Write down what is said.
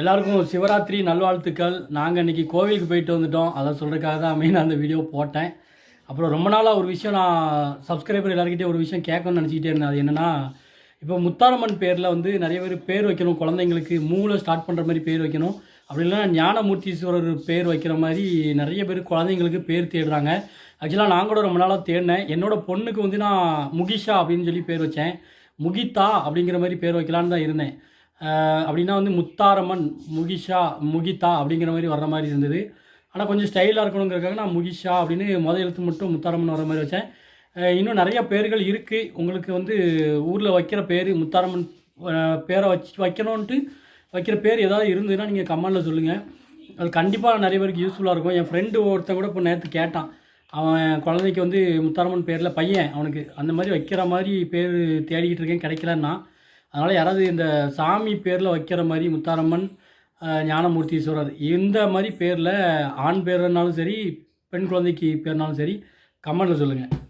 எல்லாருக்கும் சிவராத்திரி நல்வாழ்த்துக்கள். நாங்கள் இன்றைக்கி கோவிலுக்கு போயிட்டு வந்துட்டோம். அதை சொல்கிறதுக்காக தான் மெயின் அந்த வீடியோ போட்டேன். அப்புறம் ரொம்ப நாளாக ஒரு விஷயம் நான் சப்ஸ்கிரைபர் எல்லாருக்கிட்டே ஒரு விஷயம் கேட்கணும்னு நினச்சிக்கிட்டே இருந்தேன். அது என்னென்னா இப்போ முத்தாரம்மன் பேரில் வந்து நிறைய பேர் பேர் வைக்கணும். குழந்தைங்களுக்கு மூளை ஸ்டார்ட் பண்ணுற மாதிரி பேர் வைக்கணும். அப்படி இல்லைன்னா ஞானமூர்த்தீஸ்வரர் பேர் வைக்கிற மாதிரி நிறைய பேர் குழந்தைங்களுக்கு பேர் தேடுறாங்க. ஆக்சுவலாக நான் கூட ரொம்ப நாளாக தேடினேன். என்னோட பொண்ணுக்கு வந்து நான் முகிஷா அப்படின்னு சொல்லி பேர் வச்சேன். முகிதா அப்படிங்கிற மாதிரி பேர் வைக்கலான்னு தான் இருந்தேன். அப்படின்னா வந்து முத்தாரம்மன் முகிஷா முகிதா அப்படிங்கிற மாதிரி வர்ற மாதிரி இருந்தது. ஆனால் கொஞ்சம் ஸ்டைலாக இருக்கணுங்கிறதுக்காக நான் முகிஷா அப்படின்னு முதல் எழுத்து மட்டும் முத்தாரம்மன் வர மாதிரி வச்சேன். இன்னும் நிறைய பேர்கள் இருக்குது உங்களுக்கு வந்து ஊரில் வைக்கிற பேர் முத்தாரம்மன் பேரை வச்சு வைக்கணுன்ட்டு வைக்கிற பேர் ஏதாவது இருந்ததுன்னா நீங்கள் கமெண்டில் சொல்லுங்கள் அது கண்டிப்பாக நிறைய பேருக்கு யூஸ்ஃபுல்லாக இருக்கும். என் ஃப்ரெண்டு ஒருத்தன் கூட இப்போ நேற்று கேட்டான். அவன் குழந்தைக்கு வந்து முத்தாரம்மன் பேரில் பையன் அவனுக்கு. அந்த மாதிரி வைக்கிற மாதிரி பேர் தேடிக்கிட்டு இருக்கேன். கிடைக்கலன்னா அதனால் யாராவது இந்த சாமி பேரில் வைக்கிற மாதிரி முத்தாரம்மன் ஞானமூர்த்தீஸ்வரர் இந்த மாதிரி பேரில் ஆண் பேர்னாலும் சரி பெண் குழந்தைக்கு பேர்னாலும் சரி கமெண்டில் சொல்லுங்கள்